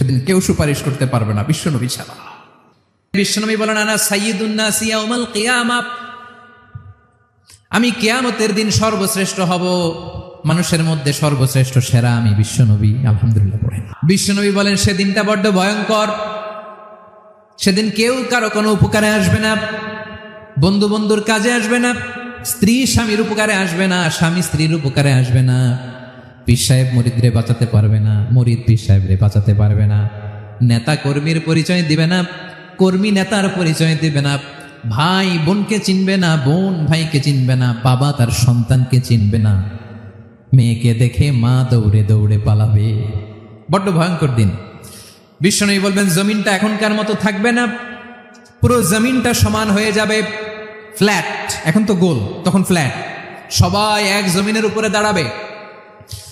সেদিন কেউ সুপারিশ করতে পারবে না, বিশ্বনবী ছাড়া। বিশ্বনবী বলেন, আনা সাইয়্যিদুন্নাস ইয়াউমাল কিয়ামা। আমি কিয়ামতের দিন সর্বশ্রেষ্ঠ হব, মানুষের মধ্যে সর্বশ্রেষ্ঠ সেরা আমি বিশ্বনবী, আলহামদুলিল্লাহ পড়েন বিশ্বনবী বলেন, সেদিনটা বড্ড ভয়ঙ্কর। সেদিন কেউ কারও কোনো উপকারে আসবে না বন্ধু বন্ধুর কাজে আসবে না, স্ত্রী স্বামীর উপকারে আসবে না, স্বামী স্ত্রীর উপকারে আসবে না। পীর সাহেব মরিদরে বাঁচাতে পারবে না, মরিদ পীর সাহেবরে বাঁচাতে পারবে না। নেতা কর্মীর পরিচয় দিবে না, কর্মী নেতার পরিচয় দিবে না। ভাই বোনকে চিনবে না, বোন ভাইকে চিনবে না, বাবা তার সন্তানকে চিনবে না। মেয়েকে দেখে মা দৌড়ে দৌড়ে পালাবে। বড্ড ভয়ঙ্কর দিন। বিশ্বনবী বলবেন, জমিনটা এখনকার মতো থাকবে না। পুরো জমিনটা সমান হয়ে যাবে। ফ্ল্যাট, এখন তো গোল, তখন ফ্ল্যাট। সবাই এক জমিনের উপরে দাঁড়াবে।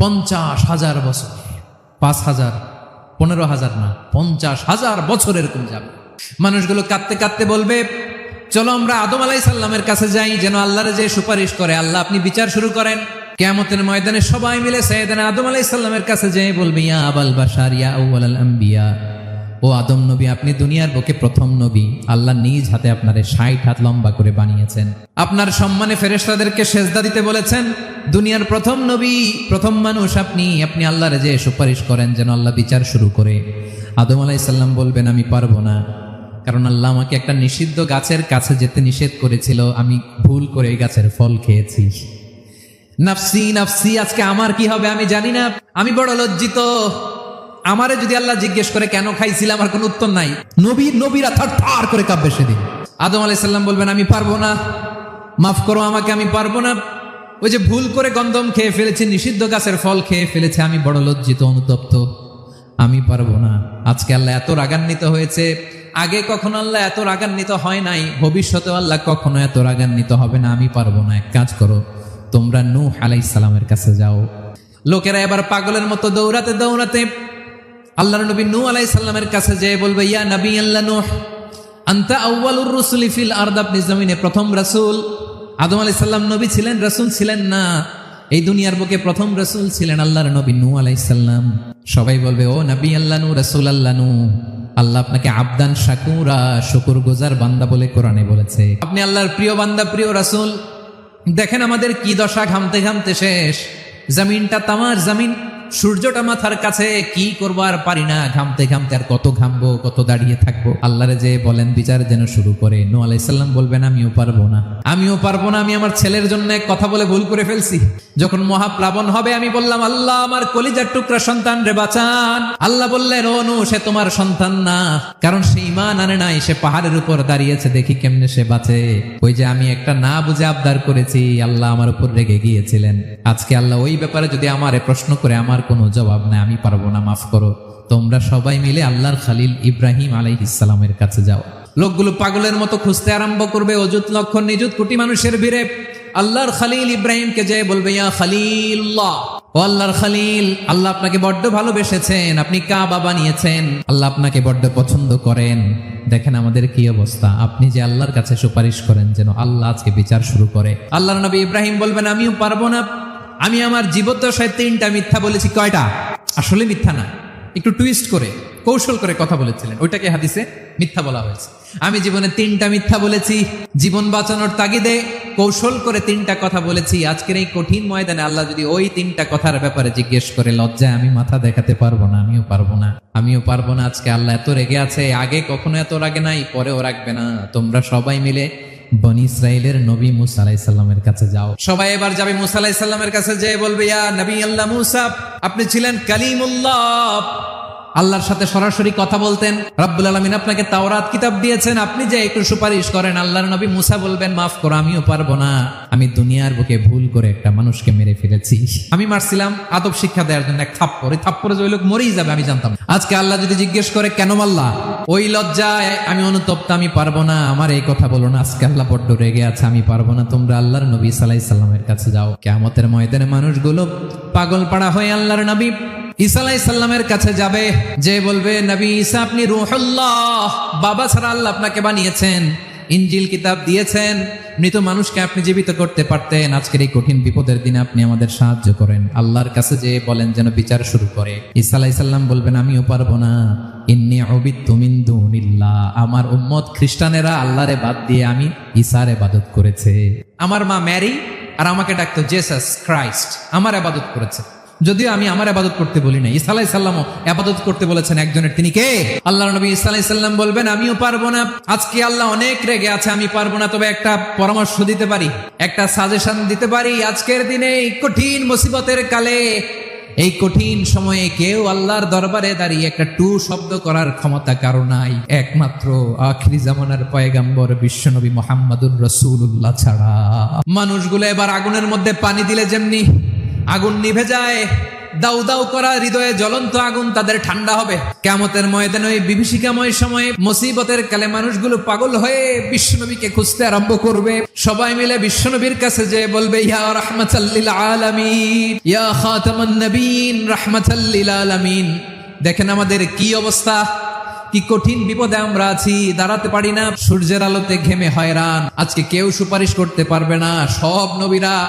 পঞ্চাশ হাজার বছর। পাঁচ হাজার, পনেরো হাজার না, পঞ্চাশ হাজার বছর এরকম যাবে। মানুষগুলো কাঁদতে কাঁদতে বলবে, চলো আমরা আদম আলাই সাল্লামের কাছে যাই, যেন আল্লাহর যে সুপারিশ করে, আল্লাহ আপনি বিচার শুরু করেন। কেমতের ময়দানে সবাই মিলে সৈয়দানা আদম আলাই সাল্লামের কাছে যেয়ে বলবে, ইয়া আবাল বাসার ইয়া আল আম্বিয়া। ও আদম নবী, আপনি দুনিয়ার বুকে প্রথম নবী। আল্লাহ নিজ হাতে আপনারে ষাট হাত লম্বা করে বানিয়েছেন। আপনার সম্মানে ফেরেশতাদেরকে সেজদা দিতে বলেছেন, দুনিয়ার প্রথম নবী, প্রথম মানুষ আপনি আপনি আল্লাহরে যে সুপারিশ করেন যেন আল্লাহ বিচার শুরু করে। আদম আলাইসাল্লাম বলবেন, আমি পারব না। কারণ আল্লাহ আমাকে একটা নিষিদ্ধ গাছের কাছে যেতে নিষেধ করেছিল, আমি ভুল করে গাছের ফল খেয়েছি। নাফসি নাফসি, আজকে আমার কি হবে আমি জানি না। আমি বড় লজ্জিত। আমারে যদি আল্লাহ জিজ্ঞেস করে, কেন খাইছিল আমার কোনো উত্তর নাই। নবী, নবীরা থার থার করে কাঁপবে সেদিন। আদম আলাইসাল্লাম বলবেন, আমি পারব না। মাফ করো আমাকে, আমি পারব না। ওই যে ভুল করে গন্ধম খেয়ে ফেলেছে, নিষিদ্ধ গাছের ফল খেয়ে ফেলেছে, আমি বড় লজ্জিত, অনুতপ্ত। আমি পারব না। আজকে আল্লাহ এত রাগান্বিত হয়েছে। আগে কখনো আল্লাহ এত রাগান্বিত হয় নাই। ভবিষ্যতে আল্লাহ কখনো এত রাগান্বিত হবে না। আমি পারব না। এক কাজ করো, তোমরা নূহ আলাইসালামের কাছে যাও। লোকেরা এবার পাগলের মতো দৌড়াতে দৌড়াতে আল্লাহর নবী নূহ আলাইসাল্লামের কাছে যেয়ে বলবে, ইয়া নবী আল্লাহ আন্তা আউয়ালুর রসুলি ফিল আরদ, আপনি প্রথম রাসূল। আদম আলাইহিস সালাম নবী ছিলেন, রাসূল ছিলেন না। এই দুনিয়ার বুকে প্রথম রাসূল ছিলেন আল্লাহর নবী নূহ আলাইহিস সালাম। সবাই বলবে, ও নবী আল্লাহ নূহ, রাসূল আল্লাহ নূহ, আল্লাহ আপনাকে আবদান, শাকুরা শুকুর গুজার বান্দা বলে কোরআনে বলেছে। আপনি আল্লাহর প্রিয় বান্দা, প্রিয় রাসূল। দেখেন আমাদের কি দশা ঘামতে ঘামতে শেষ। জমিনটা তামার জমিন। সূর্যটা মাথার কাছে কি করব আর পারি না, ঘামতে ঘামতে আর কত ঘামবো, কত দাঁড়িয়ে থাকব। আল্লাহরে যে বলেন, বিচার যেন শুরু করে। নু আলাইসাল্লাম বলবেন, আমিও পারব না। আমিও পারব না, আমি আমার ছেলের জন্য কথা বলে ভুল করে ফেলছি। যখন মহাপ্লাবন হবে, আমি বললাম, আল্লাহ, আমার কলিজার টুকরা সন্তান রে, বাঁচান। আল্লাহ বললেন, ও নু সে তোমার সন্তান না, কারণ সে ইমান আনে নাই, সে পাহাড়ের উপর দাঁড়িয়েছে, দেখি কেমনে সে বাঁচে। ওই যে আমি একটা না বুঝে আবদার করেছি, আল্লাহ আমার উপর রেগে গিয়েছিলেন। আজকে আল্লাহ ওই ব্যাপারে যদি আমারে প্রশ্ন করে, আমার কোনো জবাব নাই, আমি পারব না, মাফ করো। তোমরা সবাই মিলে আল্লাহর খালিল ইব্রাহিম আলাই ইসলামের কাছে যাও। লোকগুলো পাগলের মতো খুঁজতে আরম্ভ করবে, অযুত লক্ষণ নিযুত কোটি মানুষের ভিড়ে। আল্লাহর খালিল ইব্রাহিমকে যে বলবে, ইয়া ও আল্লাহর খালিল, আল্লাহ আপনাকে বড্ড ভালোবেসেছেন, আপনি আল্লাহ আপনাকে বড্ড পছন্দ করেন। দেখেন আমাদের কি অবস্থা। আপনি যে আল্লাহর কাছে সুপারিশ করেন যেন আল্লাহ আজকে বিচার শুরু করে। আল্লাহর নবী ইব্রাহিম বলবেন, আমিও পারব না। আমি আমার জীবদ্দশায় তিনটা মিথ্যা বলেছি, কয়টা? আসলে মিথ্যা না। একটু টুইস্ট করে, কৌশল করে কথা বলেছিলেন। ওইটাকে হাদিসে মিথ্যা বলা হয়েছে। আমি জীবনে তিনটা মিথ্যা বলেছি, জীবন বাঁচানোর তাগিদে কৌশল করে তিনটা কথা বলেছি। আজকের এই কঠিন ময়দানে আল্লাহ যদি ওই তিনটা কথার ব্যাপারে জিজ্ঞেস করে, লজ্জায় আমি মাথা দেখাতে পারব না, আমিও পারব না, আমিও পারব না। আজকে আল্লাহ এত রেগে আছে, আগে কখনো এত রাগে নাই, পরেও রাখবে না। তোমরা সবাই মিলে বনি ইসরায়েলের নবী মুসা আলাইসাল্লামের কাছে যাও। সবাই এবার যাবে মুসা কাছে যে বলবে, ইয়া নবী আল্লাহ মুসা, আপনি ছিলেন কালিমুল্লাহ। আল্লাহর সাথে সরাসরি কথা বলতেন। রাব্বুল আলমিন আপনাকে তাওরাত কিতাব দিয়েছেন। আপনি যে একটু সুপারিশ করেন, আল্লাহর নবী মুসা বলবেন, মাফ করো, আমিও পারব না। আমি দুনিয়ার বুকে ভুল করে একটা মানুষকে মেরে ফেলেছি। আমি মারছিলাম, আদব শিক্ষা দেওয়ার জন্য এক থাপ্পর এই থাপ্পরে যে ওই লোক মরেই যাবে, আমি জানতাম আজকে আল্লাহ যদি জিজ্ঞেস করে, কেন মাল্লা ওই লজ্জায় আমি অনুতপ্ত, আমি পারব না, আমার এই কথা বলো না, আজকে আল্লাহ বড্ড রেগে আছে, আমি পারব না, তোমরা আল্লাহর নবী সাল্লাহ সাল্লামের কাছে যাও। কেমতের ময়দানে মানুষগুলো পাগল পাড়া হয়ে আল্লাহর নবী সাল্লামের কাছে যাবে, যে বলবে, নবী ঈসা, আপনি রুহুল্লাহ, বাবা ছাড়া আল্লাহ আপনাকে বানিয়েছেন, ইনজিল কিতাব দিয়েছেন, মৃত মানুষকে আপনি জীবিত করতে পারতেন, আজকের এই কঠিন বিপদের দিনে আপনি আমাদের সাহায্য করেন। আল্লাহর কাছে যে বলেন যেন বিচার শুরু করে। সাল্লাম বলবেন, আমিও পারব না। ইন্নি অবিত্তু মিন দুনিল্লাহ। আমার উম্মত খ্রিস্টানেরা আল্লাহরে বাদ দিয়ে আমি ঈসার ইবাদত করেছে। আমার মা ম্যারি আর আমাকে ডাকতো জেসাস ক্রাইস্ট। আমার আবাদত করেছে। যদিও আমি আমার আবাদত করতে বলি না ইসা আলাই সাল্লামও আবাদত করতে বলেছেন একজনের। তিনি কে? আল্লাহ নবী ইসা আলাই সাল্লাম বলবেন, আমিও পারব না। আজকে আল্লাহ অনেক রেগে আছে, আমি পারব না। তবে একটা পরামর্শ দিতে পারি, একটা সাজেশন দিতে পারি। আজকের দিনে কঠিন মুসিবতের কালে, এই কঠিন সময়ে কেউ আল্লাহর দরবারে দাঁড়িয়ে একটা টু শব্দ করার ক্ষমতা কারও নাই। একমাত্র আখরি জামানার পয়গাম্বর বিশ্বনবী মোহাম্মদুর রসুল্লাহ ছাড়া। মানুষগুলো এবার আগুনের মধ্যে পানি দিলে যেমনি আগুন নিভে যায়। দাউ দাউ করা হৃদয়ে জ্বলন্ত আগুন তাদের ঠান্ডা হবে। কেমতের ময়দানে ওই বিভীষিকাময় সময়ে মুসিবতের কালে মানুষগুলো পাগল হয়ে বিশ্বনবীকে খুঁজতে আরম্ভ করবে। সবাই মিলে বিশ্বনবীর কাছে যে বলবে, ইয়া রাহমাতাল্লিল আলামিন, ইয়া খাতামান নবীন, রাহমাতাল্লিল আলামিন। দেখেন আমাদের কি অবস্থা। কি কঠিন বিপদে আমরা আছি, দাঁড়াতে পারি না। সূর্যের আলোতে ঘেমে হয়রান। আজকে কেউ সুপারিশ করতে পারবে না। সব নবীরা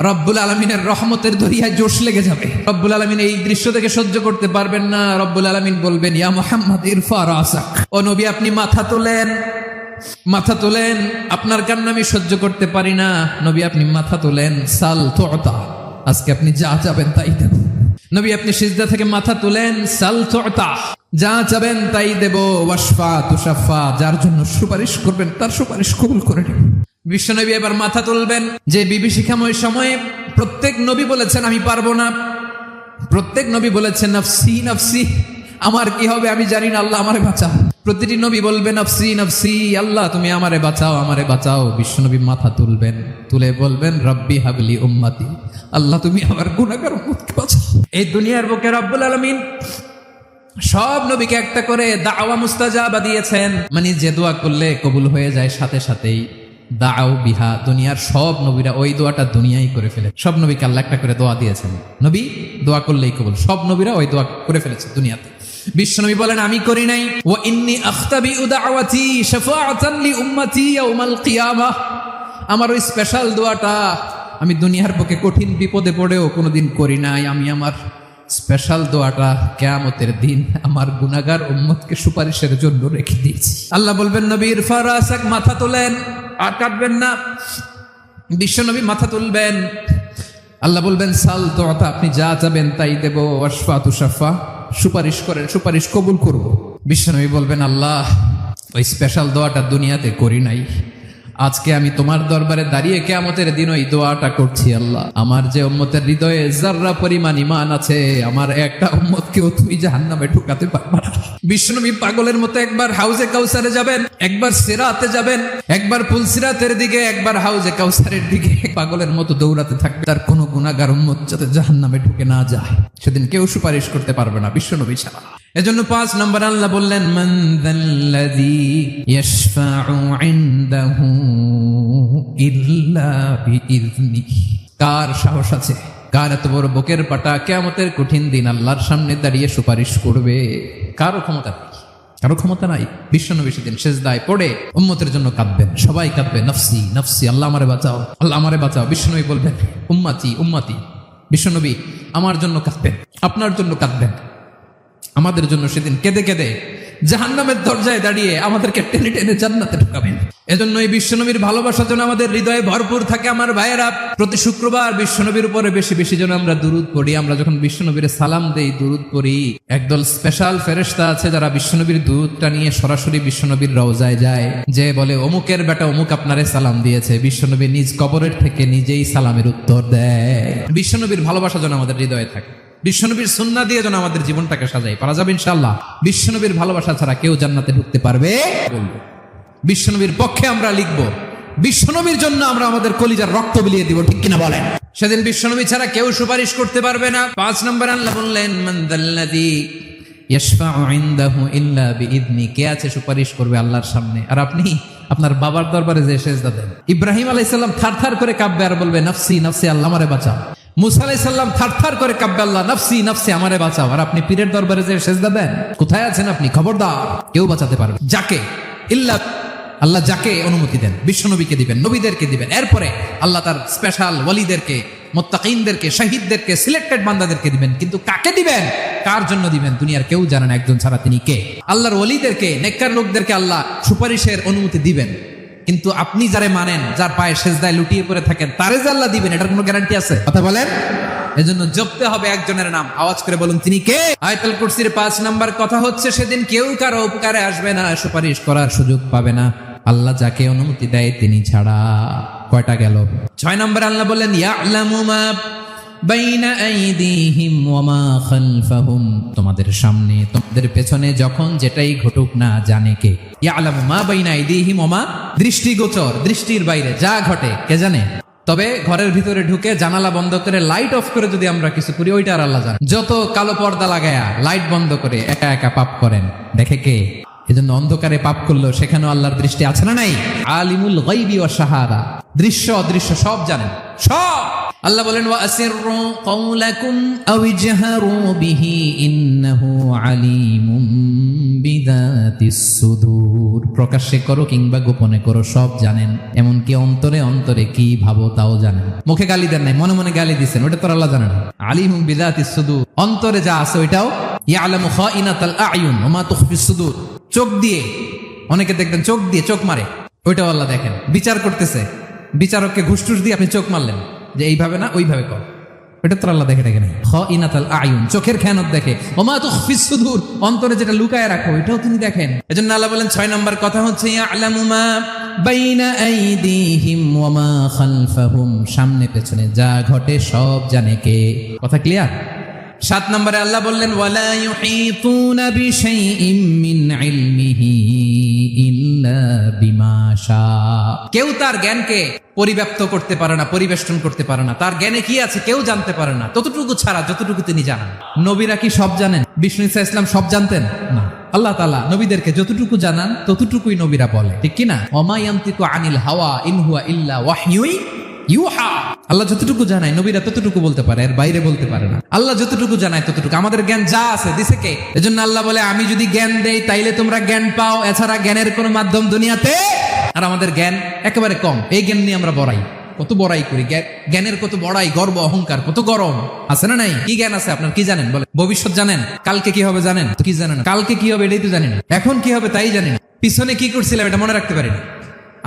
রব্বুল আলমিনের রহমতের দরিয়ায় জোশ লেগে যাবে। রব্বুল আলমিন এই দৃশ্য থেকে সহ্য করতে পারবেন না। রব্বুল আলমিন বলবেন, ইয়া মোহাম্মদ, ইরফা রাসাক ও নবী, আপনি মাথা তোলেন। মাথা তোলেন। আপনার কান্না আমি সহ্য করতে পারি না। নবী, আপনি মাথা তোলেন। সাল তোতা। আজকে আপনি যা যাবেন তাই দেব। নবী, আপনি সিজদা থেকে মাথা তোলেন। সাল তোতা। যা চাবেন তাই দেব। ওয়াসফা তুষাফা যার জন্য সুপারিশ করবেন, তার সুপারিশ কবুল করে নেব বিশ্বনবী এবার মাথা তুলবেন যে বিভীষিকাময় সময়ে প্রত্যেক নবী বলেছেন, আমি পারব না। প্রত্যেক নবী বলেছেন, নফসি নফসি, আমার কি হবে আমি জানি না, আল্লাহ আমারে বাঁচাও। প্রতিটি নবী বলবেন নফসি নফসি, আল্লাহ, তুমি আমারে বাঁচাও আমারে বাঁচাও। বিশ্বনবী মাথা তুলবেন, তুলে বলবেন, রব্বি হাবলি উম্মাতি, আল্লাহ তুমি আমার উম্মতকে বাঁচাও। এই দুনিয়ার বুকে রব্বুল আলমিন সব নবীকে একটা করে দাওয়া মুস্তাজাবা দিয়েছেন। মানে যে দোয়া করলে কবুল হয়ে যায় সাথে সাথেই। দাও বিহা, দুনিয়ার সব নবীরা ওই দোয়াটা দুনিয়াই করে ফেলে সব নবীকে আল্লাহ একটা করে দোয়া দিয়েছেন। নবী, দোয়া করলেই কবুল। সব নবীরা ওই দোয়া করে ফেলেছে দুনিয়াতে। বিশ্বনবী বলেন, আমি করি নাই। ও ইন্নি আমার ওই স্পেশাল দোয়াটা আমি দুনিয়ার পক্ষে কঠিন বিপদে পড়েও কোনোদিন করি নাই। আমি আমার স্পেশাল দোয়াটা কেয়ামতের দিন আমার গুনাগার উম্মতকে সুপারিশের জন্য রেখে দিয়েছি। আল্লাহ বলবেন নবীর ফারাসাক মাথা তোলেন। আর কাটবেন না। বিশ্বনবী মাথা তুলবেন। আল্লাহ বলবেন, সাল তো আপনি যা যাবেন তাই দেব। অশফা তুষাফা সুপারিশ করেন, সুপারিশ কবুল করব। বিশ্বনবী বলবেন, আল্লাহ, ওই স্পেশাল দোয়াটা দুনিয়াতে করি নাই। আজকে আমি তোমার দরবারে দাঁড়িয়ে কেয়ামতের দিন ওই দোয়াটা করছি, আল্লাহ। আমার যে উম্মতের হৃদয়ে জাররা পরিমাণ ইমান আছে, আমার একটা উম্মতকেও তুই জাহান্নামে ঢুকাতে পারবা না। পাগলের মতো একবার হাউজে কাউসারে যাবেন, একবার সিরাতে যাবেন, একবার পুলসিরাতের দিকে, একবার হাউজে কাউসারের দিকে। পাগলের মতো দৌড়াতে থাকবে, তার কোনো গুণাগার উম্মত যাতে জাহান্নামে ঢুকে না যায়। সেদিন কেউ সুপারিশ করতে পারবে না বিশ্বনবী ছাড়া। এজন্য পাঁচ নম্বর আল্লাহ বললেন, মান বিইذনিহি কার সাহস আছে? কার এত বড় বুকের পাটা? কেয়ামতের কঠিন দিন আল্লাহর সামনে দাঁড়িয়ে সুপারিশ করবে। কারও ক্ষমতা নেই। কারও ক্ষমতা নাই। বিশ্বনবী সেদিন শেষদায় পড়ে উম্মতের জন্য কাঁদবেন। সবাই কাঁদবে, নফসি নফসি, আল্লাহ আমারে বাঁচাও, আল্লাহ আমারে বাঁচাও। বিশ্বনবী বলবেন, উম্মাতি উম্মাতি বিশ্বনবী আমার জন্য কাঁদবেন, আপনার জন্য কাঁদবেন। আমাদের জন্য সেদিন কেঁদে কেঁদে জাহান্নামের দরজায় দাঁড়িয়ে আমাদেরকে টেনে টেনে জান্নাতে ঢুকাবেন। এজন্য এই বিশ্বনবীর ভালোবাসা যেন আমাদের হৃদয়ে ভরপুর থাকে আমার ভাইয়েরা। প্রতি শুক্রবার বিশ্বনবীর উপরে বেশি বেশি যেন আমরা দুরুদ পড়ি, আমরা যখন বিশ্বনবীর সালাম দেই, দুরুদ পড়ি, একদল স্পেশাল ফেরেশতা আছে যারা বিশ্বনবীর দুরুদটা নিয়ে সরাসরি বিশ্বনবীর রওজায় যায়। যে বলে, অমুকের বেটা অমুক আপনারে সালাম দিয়েছে। বিশ্বনবী নিজ কবরের থেকে নিজেই সালামের উত্তর দেয়। বিশ্বনবীর ভালোবাসা যেন আমাদের হৃদয়ে থাকে। বিশ্বনবীর সুন্না দিয়ে যেন আমাদের জীবনটাকে সাজাই পারা যাবে ইনশাল্লাহ বিশ্বনবীর ভালোবাসা ছাড়া কেউ জান্নাতে ঢুকতে পারবে? বিশ্বনবীর পক্ষে আমরা লিখব, বিশ্বনবীর জন্য আমরা আমাদের কলিজার রক্ত বিলিয়ে দিব, ঠিক কিনা বলেন? সেদিন বিশ্বনবী ছাড়া কেউ সুপারিশ করতে পারবে না। পাঁচ নম্বর আল্লাহ বললেন মান্দাল্লাদি কে আছে সুপারিশ করবে আল্লাহর সামনে? আর আপনি আপনার বাবার দরবারে যে সেজদা দেন। ইব্রাহিম আলাইহিস সালাম থারথার করে কাঁপবে আর বলবে, নফসি নফসি, আল্লাহ আমারে বাঁচাও। মুসা আলাইহিস সালাম থারথার করে কাঁপবে, আল্লাহ, নফসি নফসি, আমারে বাঁচাও। আর আপনি পীরের দরবারে যে সেজদা দেন, কোথায় আছেন আপনি? খবরদার, কেউ বাঁচাতে পারবে যাকে, ইল্লা, আল্লাহ যাকে অনুমতি দেন বিশ্বনবীকে দিবেন, নবীদেরকে দিবেন। এরপরে আল্লাহ তার স্পেশাল ওয়ালিদেরকে মোত্তাকিনদেরকে, শহীদদেরকে সিলেক্টেড বান্দাদেরকে দিবেন। কিন্তু কাকে দিবেন? কার জন্য দিবেন? দুনিয়ার কেউ জানেন একজন ছাড়া তিনি কে? আল্লাহর ওলিদেরকে, নেককার লোকদেরকে আল্লাহ সুপারিশের অনুমতি দিবেন। কিন্তু আপনি যারে মানেন যার পায়ে সেজদায় লুটিয়ে পড়ে থাকেন তারে আল্লাহ দিবেন এটার কোনো গ্যারান্টি আছে? কথা বলেন। এজন্য জপতে হবে একজনের নাম। আওয়াজ করে বলুন তিনি কে? আয়তাল কুরসির পাঁচ নাম্বার কথা হচ্ছে সেদিন কেউ কারও উপকারে আসবে না সুপারিশ করার সুযোগ পাবে না। আল্লাহ যাকে অনুমতি দেয় তিনি ছাড়া। কয়টা গেল? ছয় নম্বর আল্লাহ বললেন ইয়ালামু মা তোমাদের সামনে, তোমাদের পেছনে যখন যেটাই ঘটুক না জানে কে। মা বাইনা আইদিহিম ওয়া দৃষ্টিগোচর, দৃষ্টির বাইরে যা ঘটে, কে জানে? তবে ঘরের ভিতরে ঢুকে জানালা বন্ধ করে লাইট অফ করে যদি আমরা কিছু করি, ওইটা আর আল্লাহ জানে। যত কালো পর্দা লাগায়া লাইট বন্ধ করে একা একা পাপ করেন, দেখে কে? এজন্য অন্ধকারে পাপ করল সেখানেও আল্লাহর দৃষ্টি আছে না নাই? আলিমুল গাইবি ও সাহারা দৃশ্য অদৃশ্য সব জানেন। সব! আল্লাহ বলেন, ওয়া আসিররু কওলাকুম আও ইজহারু বিহি ইন্নাহু আলিমুম বিদাতিস সুদূর। প্রকাশ্যে করো কিংবা গোপনে করো, সব জানেন। এমনকি অন্তরে অন্তরে কি ভাবো তাও জানেন। মুখে গালি দেন নাই, মনে মনে গালি দিচ্ছেন ওটা তো আল্লাহ জানেন আলিমুম বিদাতিস সুদূর। অন্তরে যা আছে ওইটাও ইয়ালামু খাইনাতাল আয়ুন ওয়া মা তুখফিস সুদূর। চোখ দিয়ে, অনেকে দেখবেন চোখ দিয়ে চোখ মারে, ওইটাও আল্লাহ দেখেন। বিচার করতেছে। বিচারককে ঘুষটুস দিয়ে আপনি চোখ মারলেন। যে এইভাবে না, ওইভাবে কর। এটা তো আল্লাহ দেখে দেখে নেই খ ইনাতাল আয়ুন, চোখের খেয়ানত দেখে। ওমা তো সুদূর, অন্তরে যেটা লুকায় রাখো, এটাও তিনি দেখেন। এজন্য আল্লাহ বলেন, ছয় নম্বর কথা হচ্ছে সামনে পেছনে যা ঘটে সব জানে কে। কথা ক্লিয়ার? সাত নম্বরে আল্লাহ বললেন, ওয়ালা ইউহিতুনা বিশাইইম মিন ইলমিহি কেউ তার জ্ঞানকে পরিব্যাপ্ত করতে পারে না, পরিবেষ্টন করতে পারে না। তার জ্ঞানে কি আছে কেউ জানতে পারে না। ততটুকু ছাড়া যতটুকু তিনি জানেন। নবীরা কি সব জানেন? বিষ্ণু ইসা ইসলাম সব জানতেন? না। আল্লাহ তালা নবীদেরকে যতটুকু জানান, ততটুকুই নবীরা বলে। ঠিক কিনা অমায়ান্তিকু আনিল হাওয়া ইনহুয়া ইল্লা ওয়াহিউই ইউহা! আল্লাহ যতটুকু জানায়, নবীরা ততটুকু বলতে পারে, এর বাইরে বলতে পারে না। আল্লাহ যতটুকু জানায়, ততটুকু। আমাদের জ্ঞান যা আছে, দিছে কে? এজন্য আল্লাহ বলে, আমি যদি জ্ঞান দেই, তাইলে তোমরা জ্ঞান পাও। এছাড়া জ্ঞানের কোনো মাধ্যম দুনিয়াতে আর আমাদের জ্ঞান একেবারে কম। এই জ্ঞান নিয়ে আমরা বড়াই। কত বড়াই করি। জ্ঞানের কত বড়াই, গর্ব, অহংকার, কত গরম। আছে না নাই? কি জ্ঞান আছে আপনার? কি জানেন? বলে ভবিষ্যৎ জানেন? কালকে কি হবে জানেন? কি জানেন? কালকে কি হবে এটাই তো জানেন। এখন কি হবে তাই জানেন? পিছনে কি করছিলাম এটা মনে রাখতে পারি না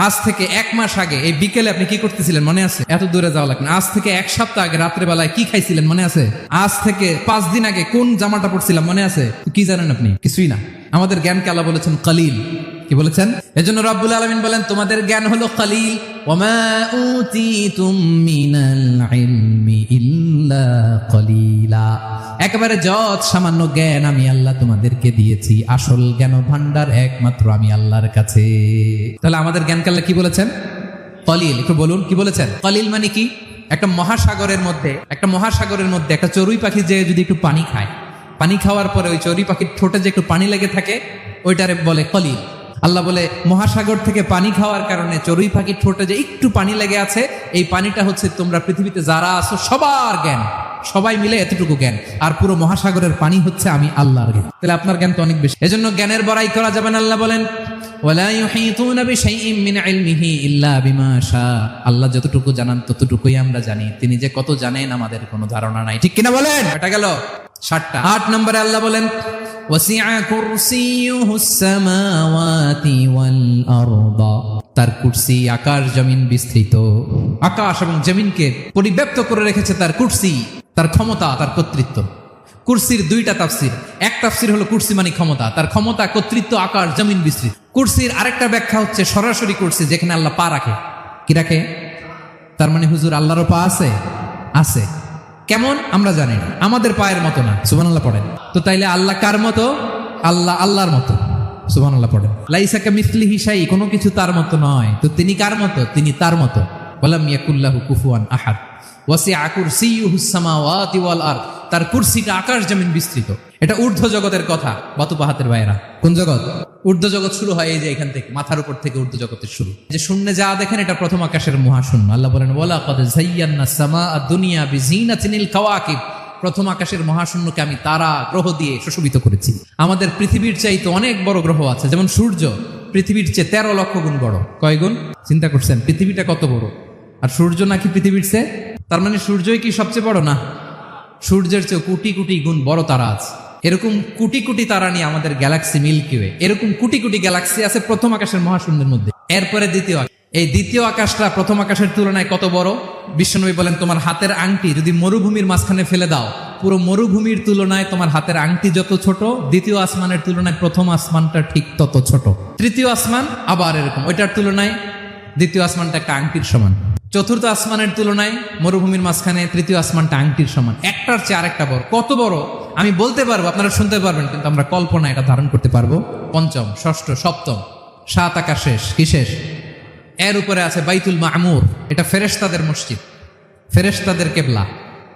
আজ থেকে এক মাস আগে, এই বিকেলে আপনি কি করতেছিলেন মনে আছে? এত দূরে যাওয়া লাগবে। আজ থেকে এক সপ্তাহ আগে রাত্রে বেলায় কি খাইছিলেন মনে আছে? আজ থেকে পাঁচ দিন আগে কোন জামাটা পড়ছিলাম মনে আছে? কি জানেন আপনি? কিছুই না। আমাদের জ্ঞানকে আল্লাহ বলেছেন কালিল। কি বলেছেন? এই জন্য রব্বুল আলমিন বলেন, তোমাদের জ্ঞান হলো কালিল। ওমা একেবারে যত সামান্য জ্ঞান আমি আল্লাহ তোমাদেরকে দিয়েছি, আসল জ্ঞান ভান্ডার একমাত্র আমি আল্লাহর কাছে। তাহলে আমাদের জ্ঞান কাল্লা কি বলেছেন? কলিল, একটু বলুন, কি বলেছেন? কলিল মানে কি? একটা মহাসাগরের মধ্যে, একটা মহাসাগরের মধ্যে একটা চড়ুই পাখি যে যদি একটু পানি খায়। পানি খাওয়ার পরে ওই চড়ুই পাখির ঠোঁটে যে একটু পানি লেগে থাকে, ওইটারে বলে কলিল। আল্লাহ বলে, মহাসাগর থেকে পানি খাওয়ার কারণে চড়ুই পাখির ঠোঁটে যে একটু পানি লেগে আছে, এই পানিটা হচ্ছে তোমরা পৃথিবীতে যারা আছো সবার জ্ঞান। সবাই মিলে এতটুকু জ্ঞান। আর পুরো মহাসাগরের পানি হচ্ছে আমি আল্লাহর জ্ঞান। তাহলে আপনার জ্ঞান তো অনেক বেশি। এজন্য জ্ঞানের বড়াই করা যাবে না, আল্লাহ বলেন আল্লাহ যতটুকু জানান, ততটুকুই আমরা জানি। তিনি যে কত জানেন, আমাদের কোনো ধারণা নাই। ঠিক কিনা বলেন? এটা গেল ষাটটা আট নম্বরে আল্লাহ বলেন তার কুর্সি আকাশ জমিন বিস্তৃত। আকাশ এবং জমিনকে পরিব্যাপ্ত করে রেখেছে তার কুর্সি, তার ক্ষমতা, তার কর্তৃত্ব। কুর্সির দুইটা তাফসির। এক তাফসির হলো কুর্সি মানে ক্ষমতা, তার ক্ষমতা, কর্তৃত্ব আকার জমিন বিস্তৃত। কুর্সির আরেকটা ব্যাখ্যা হচ্ছে সরাসরি কুর্সি যেখানে আল্লাহ পা রাখে। কি রাখে? তার মানে হুজুর আল্লাহর পা আছে? আছে। কেমন? আমরা জানি না। আমাদের পায়ের মতো না। সুবান আল্লাহ পড়েন। তো তাইলে আল্লাহ কার মতো? আল্লাহ আল্লাহর মতো। সুবান আল্লাহ পড়েন। লাইসাকে মিসলি হিসাই কোনো কিছু তার মতো নয়। তো তিনি কার মতো? তিনি তার মতো। বলাম ইয়াকুল্লাহ কুফুয়ান আহাদ। ওয়াসি আকুর সিউহুসামাওয়াতি ওয়াল আর তার কুরসিটা আকাশ জমিন বিস্তৃত। এটা ঊর্ধ্ব জগতের কথা বাতুপাহাতের ভাইয়েরা। কোন জগৎ? ঊর্ধ্ব জগৎ শুরু হয় এই যে এখান থেকে মাথার উপর থেকে ঊর্ধ্ব জগতের শুরু। যে শূন্যে যা দেখেন এটা প্রথম আকাশের মহাশূন্য। আল্লাহ বলেন ওয়ালা কদ জাইয়ান্না সামা দুনিয়া বিজিনাতিনিল কাওয়াকিব। প্রথম আকাশের মহাশূন্যকে আমি তারা গ্রহ দিয়ে সুশোভিত করেছি। আমাদের পৃথিবীর চাইতে অনেক বড় গ্রহ আছে যেমন সূর্য। পৃথিবীর চেয়ে তেরো লক্ষ গুণ বড়। কয় গুণ? চিন্তা করছেন পৃথিবীটা কত বড়? আর সূর্য নাকি পৃথিবীর চেয়ে? তার মানে সূর্যই কি সবচেয়ে বড় না? সূর্যের চেয়ে কোটি কোটি গুণ বড় তারা আছে। এরকম কোটি কোটি তারা নিয়ে আমাদের গ্যালাক্সি মিল্কি ওয়ে এরকম কোটি কোটি গ্যালাক্সি আছে প্রথম আকাশের মহাশূন্যের মধ্যে। এরপরে দ্বিতীয় আকাশ। এই দ্বিতীয় আকাশটা প্রথম আকাশের তুলনায় কত বড়? বিশ্বনবী বলেন, তোমার হাতের আংটি যদি মরুভূমির মাঝখানে ফেলে দাও, পুরো মরুভূমির তুলনায় তোমার হাতের আংটি যত ছোট, দ্বিতীয় আসমানের তুলনায় প্রথম আসমানটা ঠিক তত ছোট। তৃতীয় আসমান আবার এরকম, ওইটার তুলনায় দ্বিতীয় আসমানটা একটা আংটির সমান। চতুর্থ আসমানের তুলনায় মরুভূমির মাঝখানে তৃতীয় আসমানটা আংটির সমান। একটার চেয়ে আরেকটা বড়। কত বড়? আমি বলতে পারব, আপনারা শুনতে পারবেন, কিন্তু আমরা কল্পনা এটা ধারণ করতে পারব। পঞ্চম, ষষ্ঠ, সপ্তম, সাত আকাশ শেষ, কি শেষ? এর উপরে আছে বাইতুল মামুর, এটা ফেরেশতাদের মসজিদ, ফেরেশতাদের কেবলা,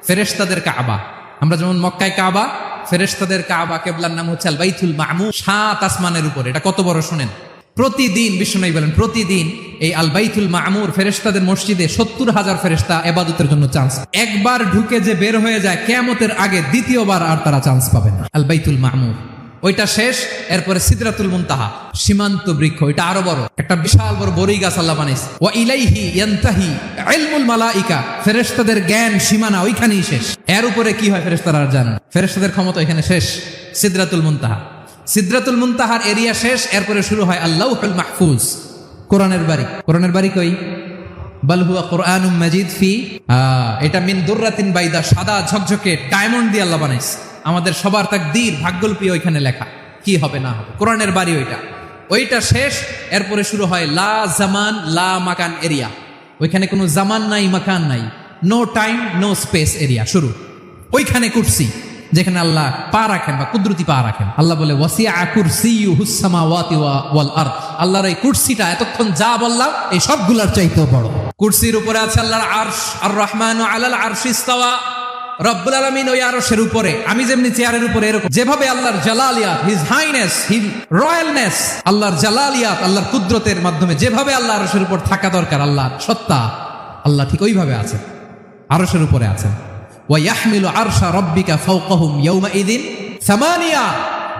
ফেরেশতাদের কাবা। আমরা যেমন মক্কায় কাবা, ফেরেশতাদের কাবা কেবলার নাম হচ্ছে আল বাইতুল মামুর, সাত আসমানের উপরে, এটা কত বড় শুনেন? প্রতিদিন, বিষ্ণু বলেন, প্রতিদিন এই আল বাইতুল মামুর ফেরেশতাদের মসজিদে সত্তর হাজার ফেরেশতা এবাদতের জন্য চান্স একবার ঢুকে যে বের হয়ে যায়, কেয়ামতের আগে দ্বিতীয়বার আর তারা চান্স পাবে না। আল বাইতুল মামুর। ওইটা শেষ, এরপরে সিদরাতুল মুনতাহা, সীমান্ত বৃক্ষ, ওইটা আরও বড়। একটা বিশাল বড় বড়ই গাছ আল্লাহ বানাইছে ওয়া ইলাইহি ইয়ান্তাহি ইলমুল মালাইকা। ফেরেশতাদের জ্ঞান, সীমানা ওইখানেই শেষ। এর উপরে কি হয়, ফেরেশতারা আর জানেন ফেরেশতাদের ক্ষমতা এখানে শেষ। সিদরাতুল মুনতাহা। সিদরাতুল মুনতাহার এরিয়া শেষ, এরপরে শুরু হয় আল্লাহুল মাহফুজ। কোরআনের বাড়ি। কোরআনের বাড়ি কই? বাল হুয়া কোরআনুম মাজিদ ফি এটা মিন দুর্রাতিন বাইদা, সাদা ঝকঝকে ডায়মন্ড দিয়ে আল্লাহ বানাইছে। আমাদের সবার তাকদীর ভাগ্যলিপি ওইখানে লেখা। কি হবে, না হবে? কোরআনের বাড়ি ওইটা। ওইটা শেষ, এরপরে শুরু হয় লা জামান, লা মাকান এরিয়া। ওইখানে কোনো জামান নাই, মাকান নাই। No time, no space area, শুরু। ওইখানে কুরসি যেখানে আল্লাহ পা রাখেন বা কুদরতি পা রাখেন। আল্লাহ বলে ওয়াসিয়া আরদ। আল্লাহর এই কুরসিটা এতক্ষণ যা বললাম, এই সবগুলার চাইতেও বড়। কুর্সির উপরে আছে আল্লাহর আরশ আর রহমান আলাল আরশ ইস্তাওয়া। রব্বুল আলামিন ওই আরশের উপরে, আমি যেমনি চেয়ারের উপরে এরকম, যেভাবে আল্লাহর জালালিয়াত, হিজ হাইনেস, হিজ রয়্যালনেস, আল্লাহর জালালিয়াত, আল্লাহর কুদরতের মাধ্যমে যেভাবে আল্লাহ আরশের উপর থাকা দরকার আল্লাহর সত্তা, আল্লাহ ঠিক ওইভাবে আছেন, আরশের উপরে আছেন। ওয়াহমিলু আরশা রব্বিকা ফাওকাহুম ইয়াউমাইদিন। সামানিয়া,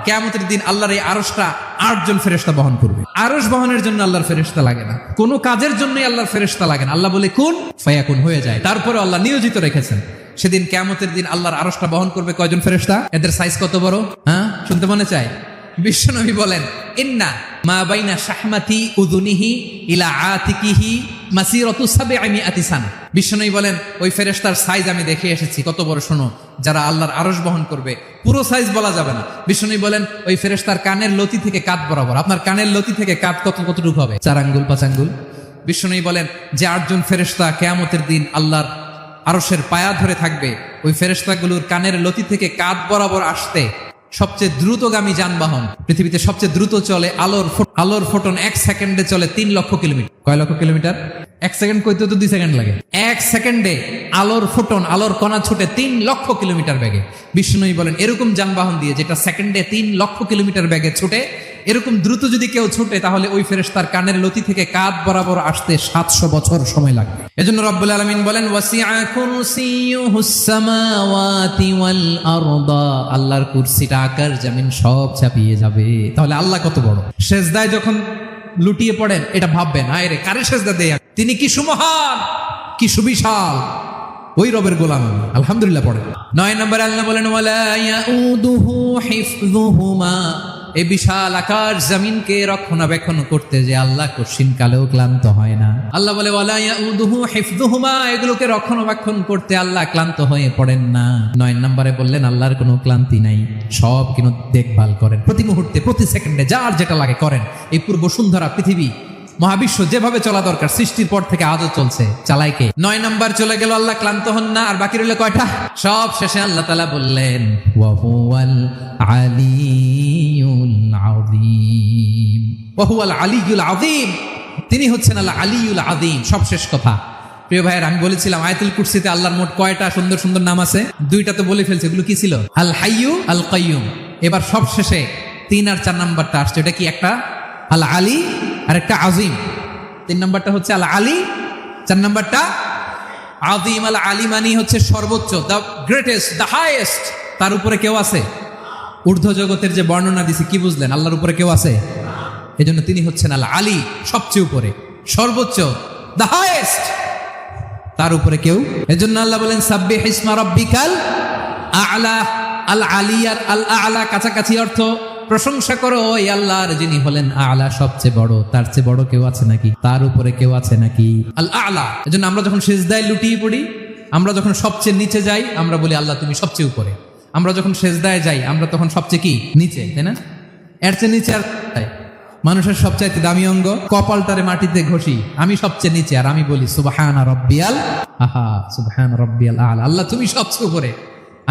কিয়ামতের দিন আল্লাহর এই আরশটা আটজন ফেরেশতা বহন করবে। আরশ বহনের জন্য আল্লাহর ফেরেশতা লাগে না। কোনো কাজের জন্যই আল্লাহর ফেরেশতা লাগে না। আল্লাহ বলে, কোন? ফায়াকুন, হয়ে যায়। তারপরে আল্লাহ নিয়োজিত রেখেছেন। সেদিন কিয়ামতের দিন আল্লাহর আরশটা বহন করবে কয়জন ফেরেশতা? এদের সাইজ কত বড়? হ্যাঁ? শুনতে মনে চাই বিশ্বনবী বলেন, ইন্না মা বাইনা শাহমাতি উদুনিহি ইলা আতিকিহি মাসিরতু সাবিআমি আতিসান বিশ্বনবী বলেন, ওই ফেরেশতার সাইজ আমি দেখে এসেছি, কত বড় শোনো, যারা আল্লাহর আরশ বহন করবে, পুরো সাইজ বলা যাবে না। বিশ্বনবী বলেন, ওই ফেরেশতার কানের লতি থেকে কাত বরাবর, আপনার কানের লতি থেকে কাত কত কতটুকু হবে? চার আঙ্গুল পাঁচ আঙ্গুল বিশ্বনবী বলেন, যে আটজন ফেরেশতা কেয়ামতের দিন আল্লাহর আরসের পায়া ধরে থাকবে, ওই ফেরেশতাগুলোর কানের লতি থেকে কাত বরাবর আসতে সবচেয়ে দ্রুতগামী যানবাহন। পৃথিবীতে সবচেয়ে দ্রুত চলে আলোর আলোর ফোটন এক সেকেন্ডে চলে তিন লক্ষ কিলোমিটার। কয় লক্ষ কিলোমিটার? এক সেকেন্ড কইতে তো দুই সেকেন্ড লাগে। এক সেকেন্ডে আলোর ফোটন, আলোর কণা ছুটে তিন লক্ষ কিলোমিটার ব্যাগে বিষ্ণুই বলেন, এরকম যানবাহন দিয়ে যেটা সেকেন্ডে তিন লক্ষ কিলোমিটার ব্যাগে ছুটে এরকম দ্রুত যদি কেউ ছুটে, তাহলে ওই ফেরেশতার কানের লতি থেকে কাঁধ বরাবর আসতে সাতশো বছর সময় লাগবে। এজন্য রব্বুল আলমিন বলেন আল্লাহর কুরসিটা আকার, জামিন সব চাপিয়ে যাবে। তাহলে আল্লাহ কত বড়? সেজদায় যখন লুটিয়ে পড়েন, এটা ভাববেন, আয় রে, কারে সেজদা দেয় তিনি কি সুমহান, কি সুবিশাল, ওই রবের গোলাম। আলহামদুলিল্লাহ পড়ে নয় নম্বর আল্লাহ বলেন এই বিশাল আকাশ জমিনকে রক্ষণাবেক্ষণ করতে যে আল্লাহ কঠিন কালেও ক্লান্ত হয় না। আল্লাহ বলে হেফদুহুমা এগুলোকে রক্ষণাবেক্ষণ করতে আল্লাহ ক্লান্ত হয়ে পড়েন না। নয় নম্বরে বললেন, আল্লাহর কোনো ক্লান্তি নাই। সব কিন্তু দেখভাল করেন। প্রতি মুহূর্তে, প্রতি সেকেন্ডে যার যেটা লাগে করেন। এই পূর্ব সুন্দরা পৃথিবী মহাবিশ্ব যেভাবে চলা দরকার, সৃষ্টির পর থেকে আজও চলছে। চালাই কে? নয় নাম্বার চলে গেল, আল্লাহ ক্লান্ত হন না, আর বাকি রইল কয়টা? সব শেষে আল্লাহ তালা বললেন তিনি হচ্ছেন আল্লাহ আলিউল আযীম, সব শেষ কথা। প্রিয় ভাইয়ের, আমি বলেছিলাম, আয়াতুল কুরসিতে আল্লাহর মোট কয়টা সুন্দর সুন্দর নাম আছে? দুইটা তো বলে ফেলছে, এগুলো কি ছিল? আল হাইয়ু, আল কাইয়ুম। এবার সব শেষে তিন আর চার নাম্বারটা আসছে, এটা কি একটা? আল আলী আর একটা আজিম। তিন নম্বরটা হচ্ছে আল আলী চার নাম্বারটা আজিম। আল আলী মানি হচ্ছে সর্বোচ্চ দ্য গ্রেটেস্ট দ্য হাইয়েস্ট তার উপরে কেউ আছে? ঊর্ধ্ব জগতের যে বর্ণনা দিছে, কি বুঝলেন? আল্লাহর উপরে কেউ আছে? এই জন্য তিনি হচ্ছেন আল আলী সবচেয়ে উপরে। সর্বোচ্চ দ্য হাইয়েস্ট তার উপরে কেউ? এজন্য আল্লাহ বলেন, সাব্বিহ ইসমা রাব্বিকাল আলা। আল আলিয়ার আল আলা কাছাকাছি অর্থ প্রশংসা করো, ওই আল্লাহর যিনি হলেন আলা সবচেয়ে বড়। তার চেয়ে বড় কেউ আছে নাকি? তার উপরে কেউ আছে নাকি? আল আলা। এজন্য আমরা যখন সেজদায় লুটিয়ে পড়ি, আমরা যখন সবচেয়ে নিচে যাই, আমরা বলি, আল্লাহ, তুমি সবচেয়ে উপরে। আমরা যখন সেজদায় যাই, আমরা তখন সবচেয়ে কি? নিচে, তাই না? এর চেয়ে নিচে আর? মানুষের সবচাইতে দামি অঙ্গ, কপালটারে মাটিতে ঘষি, আমি সবচেয়ে নিচে, আর আমি বলি, সুবাহান রব্বিয়াল, আহা, সুবাহান রব্বিয়াল আল। আল্লাহ, তুমি সবচেয়ে উপরে।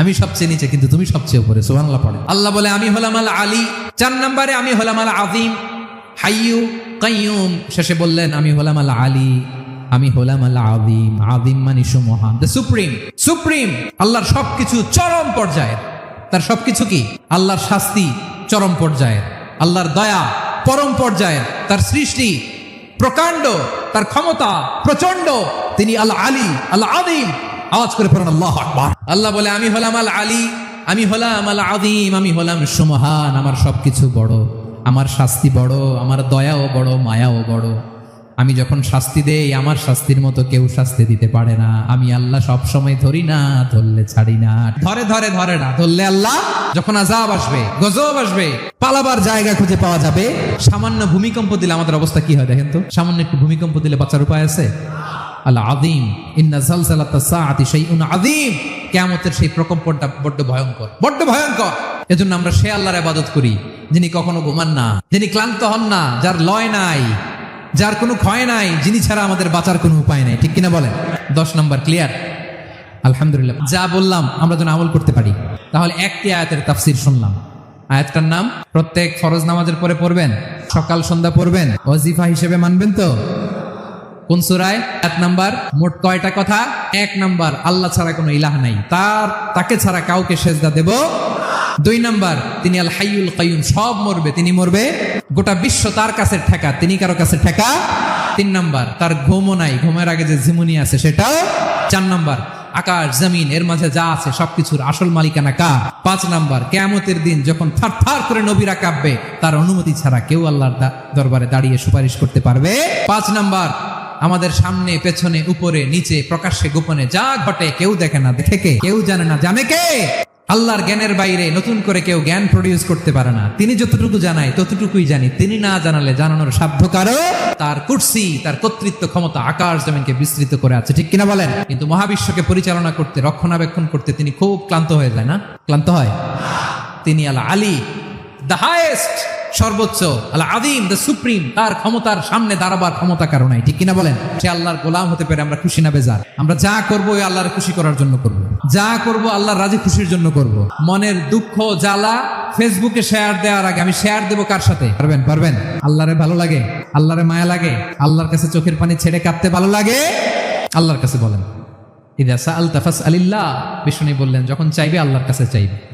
আমি সবচেয়ে নিচে, কিন্তু তুমি সবচেয়ে উপরে সুবাহ পড়ে। আল্লাহ বলে, আমি হলাম আল আলী। চার নম্বরে, আমি হলাম আল আদিম হাইয়ু, কাইয়ুম। শেষে বললেন, আমি হলাম আল আলী। আমি হলাম আল আদিম আদিম মানি সুমহান। দ্য সুপ্রিম সুপ্রিম আল্লাহর সবকিছু চরম পর্যায়ের। তার সবকিছু কি? আল্লাহর শাস্তি চরম পর্যায়ের। আল্লাহর দয়া পরম পর্যায়ের। তার সৃষ্টি প্রকাণ্ড। তার ক্ষমতা প্রচণ্ড তিনি আল্লাহ আলী আল্লাহ আদিম আওয়াজ করে পড়েন, আল্লাহ আকবার। আল্লাহ বলে, আমি হলাম আল আলী, আমি হলাম আল আদিম আমি হলাম সুমহান, আমার সবকিছু বড়, আমার শাস্তি বড়, আমার দয়াও বড়, মায়াও বড়। আমি যখন শাস্তি দেই, আমার শাস্তির মতো কেউ শাস্তি দিতে পারে না। আমি আল্লাহ সব সময় ধরি না, ধরলে ছাড়ি না। ধরে ধরে ধরে না, ধরলে আল্লাহ যখন আজাব আসবে, গজব আসবে, পালাবার জায়গা খুঁজে পাওয়া যাবে। সামান্য ভূমিকম্প দিলে আমাদের অবস্থা কি হয় দেখেন তো? সামান্য একটু ভূমিকম্প দিলে বাঁচার উপায় আছে? আল্লাহ আদিম ইন্না সেই প্রকম্পনটা বড্ড ভয়ঙ্কর। বড্ড ভয়ঙ্কর। এজন্য আমরা সে আল্লাহর ইবাদত করি, যিনি কখনো ঘুমান না, যিনি ক্লান্ত হন না, যার লয় নাই, যার কোনো ক্ষয় নাই, যিনি ছাড়া আমাদের বাঁচার কোনো উপায় নাই। ঠিক কিনা বলেন? দশ নম্বর, ক্লিয়ার? আলহামদুলিল্লাহ। যা বললাম, আমরা যেন আমল করতে পারি। তাহলে একটি আয়াতের তাফসির শুনলাম। আয়াতটার নাম, প্রত্যেক ফরজ নামাজের পরে পড়বেন, সকাল সন্ধ্যা পড়বেন, ওয়াজিফা হিসেবে মানবেন তো? কোন সুরায়? এক নাম্বার। মোট কয়টা কথা? এক নাম্বার। আল্লাহ ছাড়া কোনো ইলাহ নাই। তার, তাকে ছাড়া কাউকে সেজদা দেব দুই নাম্বার, তিনি আল হাইউল কাইয়ুম, সব মরবে। তিনি মরবে গোটা বিশ্ব তার কাছে ঠেকা, তিনি কারও কাছে ঠেকা তিন নাম্বার। তার ঘুমও নাই। ঘুমের আগে যে ঝিমুনি আছে সেটাও চার নাম্বার। আকাশ, জমিন, এর মাঝে যা আছে সবকিছুর আসল মালিকানা কার? পাঁচ নাম্বার, কেয়ামতের দিন যখন থার থার করে নবীরা কাঁপবে, তার অনুমতি ছাড়া কেউ আল্লাহর দরবারে দাঁড়িয়ে সুপারিশ করতে পারবে? পাঁচ নাম্বার আমাদের সামনে, পেছনে, উপরে, নিচে, প্রকাশ্যে, গোপনে যা ঘটে, কেউ দেখে না, দেখে কে? কেউ জানে না, জানে কে? আল্লাহর জ্ঞানের বাইরে নতুন করে কেউ জ্ঞান প্রডিউস করতে পারে না। তিনি যতটুকু জানায়, ততটুকুই জানি। তিনি না জানালে জানানোর সাধ্য কারও তার কুর্সি, তার কর্তৃত্ব ক্ষমতা আকাশ জমিনকে বিস্তৃত করে আছে। ঠিক কিনা বলেন? কিন্তু মহাবিশ্বকে পরিচালনা করতে, রক্ষণাবেক্ষণ করতে তিনি খুব ক্লান্ত হয়ে যায় না? ক্লান্ত হয়? তিনি আল্লাহ আলী দ্য হাইয়েস্ট সর্বোচ্চ আল্লাহ আদিম দ্য সুপ্রিম তার ক্ষমতার সামনে দাঁড়াবার ক্ষমতা কারও নাই। ঠিক কিনা বলেন? সে আল্লাহর গোলাম হতে পেরে আমরা খুশি না বেজার। আমরা যা করব ওই আল্লাহর খুশি করার জন্য করব। যা করব আল্লাহর রাজি খুশির জন্য করব। মনের দুঃখ, জ্বালা ফেসবুকে শেয়ার দেওয়ার আগে আমি শেয়ার দেবো কার সাথে? পারবেন পারবেন? আল্লাহরে ভালো লাগে? আল্লাহরে মায়া লাগে? আল্লাহর কাছে চোখের পানি ছেড়ে কাঁদতে ভালো লাগে? আল্লাহর কাছে বলেন। ইদা সাআল তাফাস আলিল্লাহ বিষ্ণু বললেন, যখন চাইবে আল্লাহর কাছে চাইবে।